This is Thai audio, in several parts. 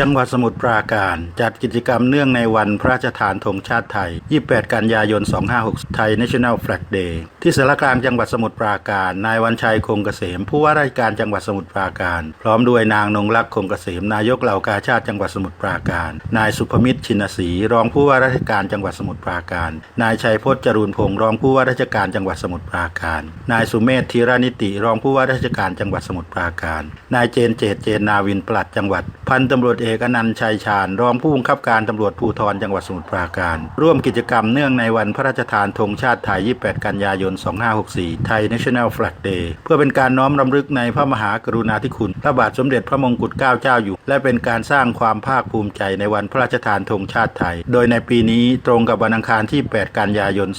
จังหวัดสมุทรปราการจัดกิจกรรมเนื่องในวันพระราชทานธงชาติไทย 28 กันยายน 256 ไทย National Flag Day ที่สารกลางจังหวัดสมุทรปราการ นายวันชัยคงเกษม ผู้ว่าราชการจังหวัดสมุทรปราการ พร้อมด้วยนางนงรักษ์คงเกษม นายกเหล่ากาชาติจังหวัดสมุทรปราการ นายสุภมิตรชินศรีรองผู้ว่าราชการจังหวัดสมุทรปราการ นายชัยพจน์จรูนพงศ์รองผู้ว่าราชการจังหวัดสมุทรปราการ นายสุเมธธีรนิติรองผู้ว่าราชการจังหวัดสมุทรปราการ นายเจนเจตเจนนาวินปลัดจังหวัด พันตำรวจเอกอนันต์ชัยชาญรองผู้บังคับการตำรวจภูธรจังหวัดสมุทรปราการ ร่วมกิจกรรมเนื่องในวันพระราชทานธงชาติไทย 28 กันยายน 2564 ไทย National Flag Day เพื่อเป็นการน้อมรำลึกในพระมหากรุณาธิคุณ พระบาทสมเด็จพระมงกุฎเกล้าเจ้าอยู่ และเป็นการสร้างความภาคภูมิใจในวันพระราชทานธงชาติไทย โดยในปีนี้ตรงกับวันอังคารที่ 8 กันยายน 2564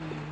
อืม